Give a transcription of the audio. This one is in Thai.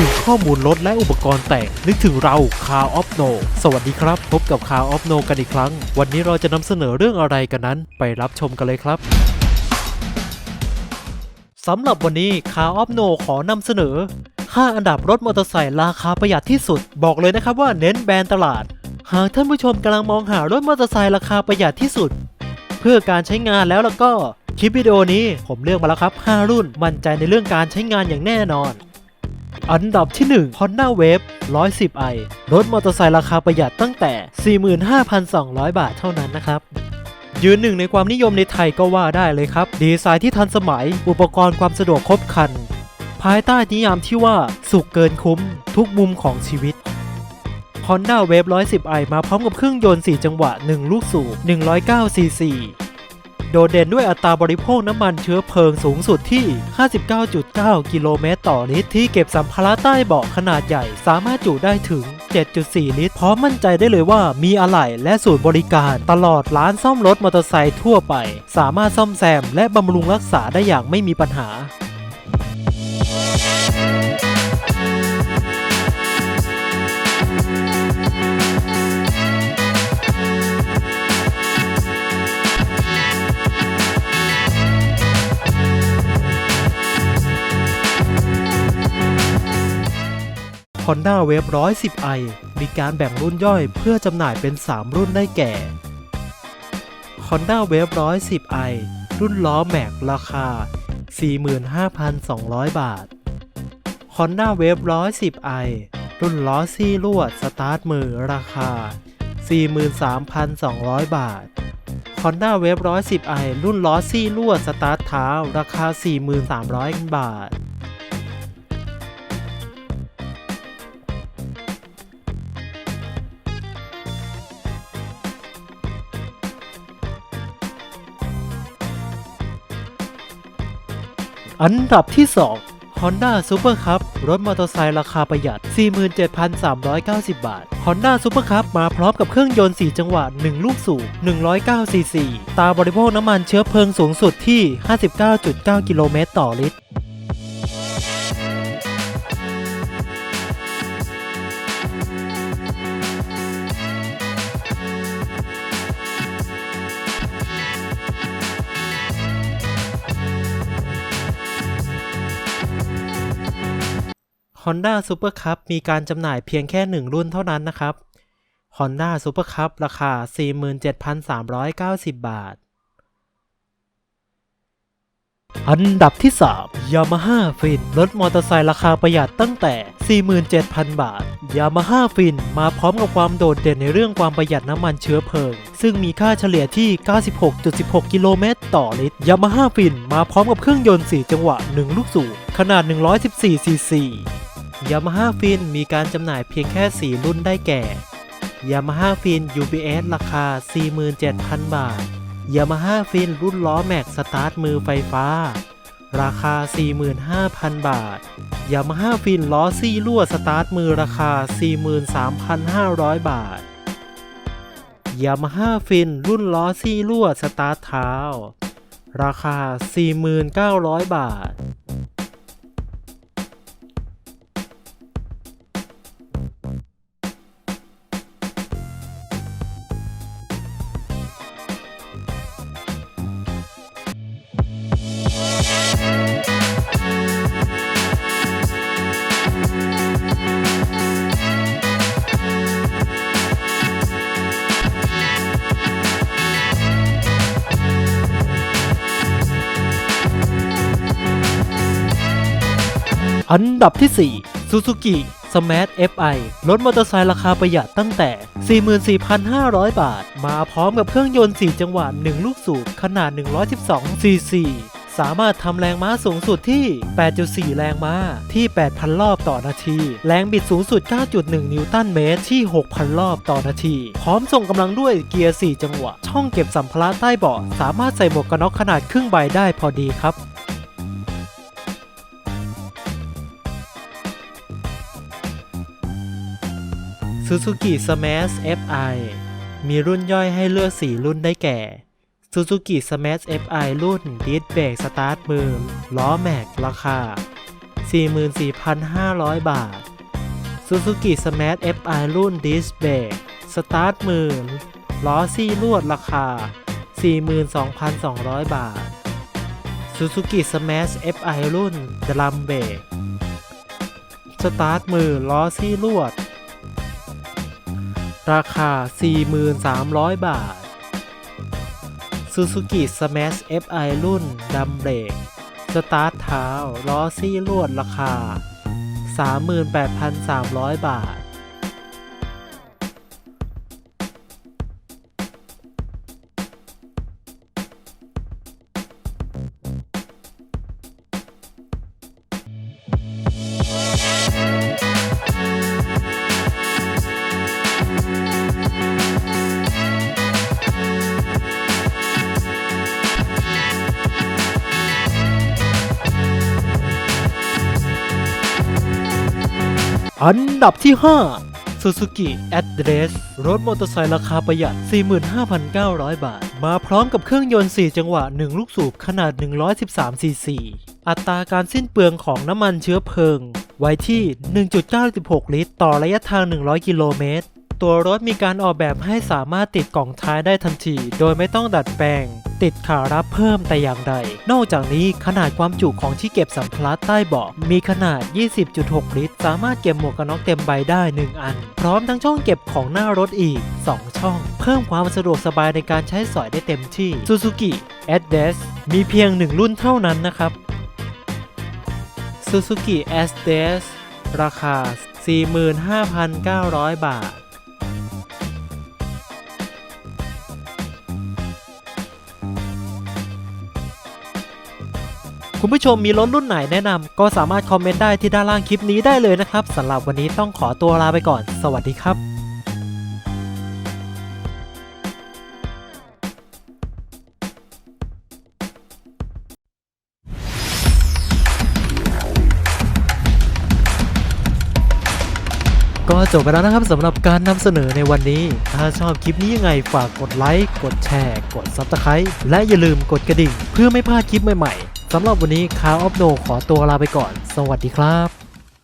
ถึงข้อมูลรถและอุปกรณ์แต่ง นึกถึงเรา Car of No สวัสดีครับ พบกับ Car of No กันอีกครั้ง วันนี้เราจะนำเสนอเรื่องอะไรกันนั้น ไปรับชมกันเลยครับสำหรับวันนี้ Car of No ขอนำเสนอ 5 อันดับรถมอเตอร์ไซค์ราคาประหยัดที่สุด บอกเลยนะครับว่าเน้นแบรนด์ตลาด หากท่านผู้ชมกำลังมองหารถมอเตอร์ไซค์ราคาประหยัดที่สุด เพื่อการใช้งานแล้วแล้วก็คลิปวิดีโอนี้ผมเลือกมาแล้วครับ 5 รุ่นมั่นใจในเรื่องการใช้งานอย่างแน่นอน อันดับที่ 1 Honda Wave 110i รถมอเตอร์ไซค์ราคาประหยัดตั้งแต่ 45,200 บาทเท่านั้นนะครับยืนหนึ่งในความนิยมในไทยก็ว่าได้เลยครับ ดีไซน์ที่ทันสมัย อุปกรณ์ความสะดวกครบครัน ภายใต้นิยามที่ว่าสุขเกินคุ้ม ทุกมุมของชีวิต Honda Wave 110i มาพร้อมกับเครื่องยนต์ 4 จังหวะ 1 ลูกสูบ109 cc โดดเด่นด้วยอัตราบริโภคน้ำมันเชื้อเพลิงสูงสุดที่ 59.9 กิโลเมตรต่อลิตรที่เก็บสัมภาระใต้เบาะขนาดใหญ่สามารถจุได้ถึง 7.4 ลิตร พร้อมมั่นใจได้เลยว่ามีอะไหล่และศูนย์บริการ ตลอดร้านซ่อมรถมอเตอร์ไซค์ทั่วไป สามารถซ่อมแซมและบำรุงรักษาได้อย่างไม่มีปัญหา Honda Wave 110i มีการแบ่งรุ่นย่อยเพื่อจำหน่ายเป็น 3 รุ่นได้แก่ Honda Wave 110i รุ่นล้อแม็กราคา 45,200 บาท Honda Wave 110i รุ่นล้อซี่ลวดสตาร์ทมือราคา 43,200 บาท Honda Wave 110i รุ่นล้อซี่ลวดสตาร์ทเท้าราคา 4,300บาท อันดับที่ 2 Honda Super Cup รถมอเตอร์ไซค์ราคาประหยัด 47,390 บาท Honda Super Cup มาพร้อมกับเครื่องยนต์ 4 จังหวะ 1 ลูกสูบ109 cc ตาบริโภคน้ำมันเชื้อเพลิงสูงสุดที่ 59.9 กิโลเมตรต่อลิตร Honda Super Cup มีการจำหน่ายเพียงแค่ 1 รุ่นเท่านั้นนะครับ Honda Super Cup ราคา 47,390 บาท อันดับที่ 3 Yamaha Fin รถมอเตอร์ไซค์ราคาประหยัดตั้งแต่ 47,000 บาท Yamaha Fin มาพร้อมกับความโดดเด่นในเรื่องความประหยัดน้ำมันเชื้อเพลิง ซึ่งมีค่าเฉลี่ยที่ 96.16 กิโลเมตรต่อลิตร Yamaha Fin มาพร้อมกับเครื่องยนต์ 4 จังหวะ 1 ลูกสูบขนาด 114 ซีซี Yamaha Fin มีการจำหน่ายเพียงแค่ 4 รุ่นได้แก่ Yamaha Fin UBS ราคา 47,000 บาท Yamaha Fin รุ่นล้อแม็กสตาร์ทมือไฟฟ้า ราคา 45,000 บาท Yamaha Fin ล้อซี่ลวดสตาร์ทมือราคา 43,500 บาท Yamaha Fin รุ่นล้อซี่ลวดสตาร์ทเท้า ราคา 4,900 บาท อันดับที่ 4 Suzuki Smash FI รถมอเตอร์ไซค์ราคาประหยัดตั้งแต่ 44,500 บาท มาพร้อมกับเครื่องยนต์ 4 จังหวะ 1 ลูกสูบขนาด 112 cc สามารถทำแรงม้าสูงสุดที่ 8.4 แรงม้าที่ 8,000 รอบต่อนาที แรงบิดสูงสุด 9.1 นิวตันเมตรที่ 6,000 รอบต่อนาที พร้อมส่งกำลังด้วยเกียร์ 4 จังหวะ ช่องเก็บสัมภาระใต้เบาะ สามารถใส่หมวกกันน็อกขนาดครึ่งใบได้พอดีครับ Suzuki Smash Fi มีรุ่นย่อยให้เลือก 4 รุ่นได้แก่ Suzuki Smash Fi รุ่นดิสเบรกสตาร์ทมือล้อแม็กราคา 44,500 บาท Suzuki Smash Fi รุ่นดิสเบรกสตาร์ทมือล้อซี่ลวดราคา 42,200 บาท Suzuki Smash Fi รุ่นดรัมเบรกสตาร์ทมือล้อซี่ลวด ราคา 4,300 บาท Suzuki Smash FI รุ่นดัมเบรก สตาร์ทเท้า ล้อซี่ลวดราคา 38,300 บาท อันดับที่ 5 Suzuki Address รถมอเตอร์ไซค์ราคาประหยัด 45,900 บาท มาพร้อมกับเครื่องยนต์ 4 จังหวะ 1 ลูกสูบขนาด 113 ซีซี อัตราการสิ้นเปลืองของน้ำมันเชื้อเพลิง ไว้ที่ 1.96 ลิตร ต่อระยะทาง 100 กิโลเมตร ตัวรถมีการออกแบบให้สามารถติดกล่องท้ายได้ทันที โดยไม่ต้องดัดแปลง ติดขารับเพิ่มแต่อย่างใด นอกจากนี้ขนาดความจุของที่เก็บสัมภาระใต้เบาะมีขนาด 20.6 ลิตร สามารถเก็บหมวกกันน็อกเต็มใบได้ 1 อัน พร้อมทั้งช่องเก็บของหน้ารถอีก 2 ช่อง เพิ่มความสะดวกสบายในการใช้สอยได้เต็มที่ Suzuki a d d e s มีเพียง1รุ่นเท่านั้นนะครับ Suzuki a d d e s ราคา 45,900 บาท คุณผู้ชมมีรถรุ่นไหนแนะนำก็สามารถคอมเมนต์ได้ที่ด้านล่างคลิปนี้ได้เลยนะครับสำหรับวันนี้ต้องขอตัวลาไปก่อน สวัสดีครับก็จบไปแล้วนะครับสำหรับการนำเสนอในวันนี้ ถ้าชอบคลิปนี้ยังไงฝากกดไลค์ กดแชร์ กด Subscribe และอย่าลืมกดกระดิ่ง เพื่อไม่พลาดคลิปใหม่ๆ สำหรับวันนี้คาออฟโนขอตัวลาไปก่อน สวัสดีครับ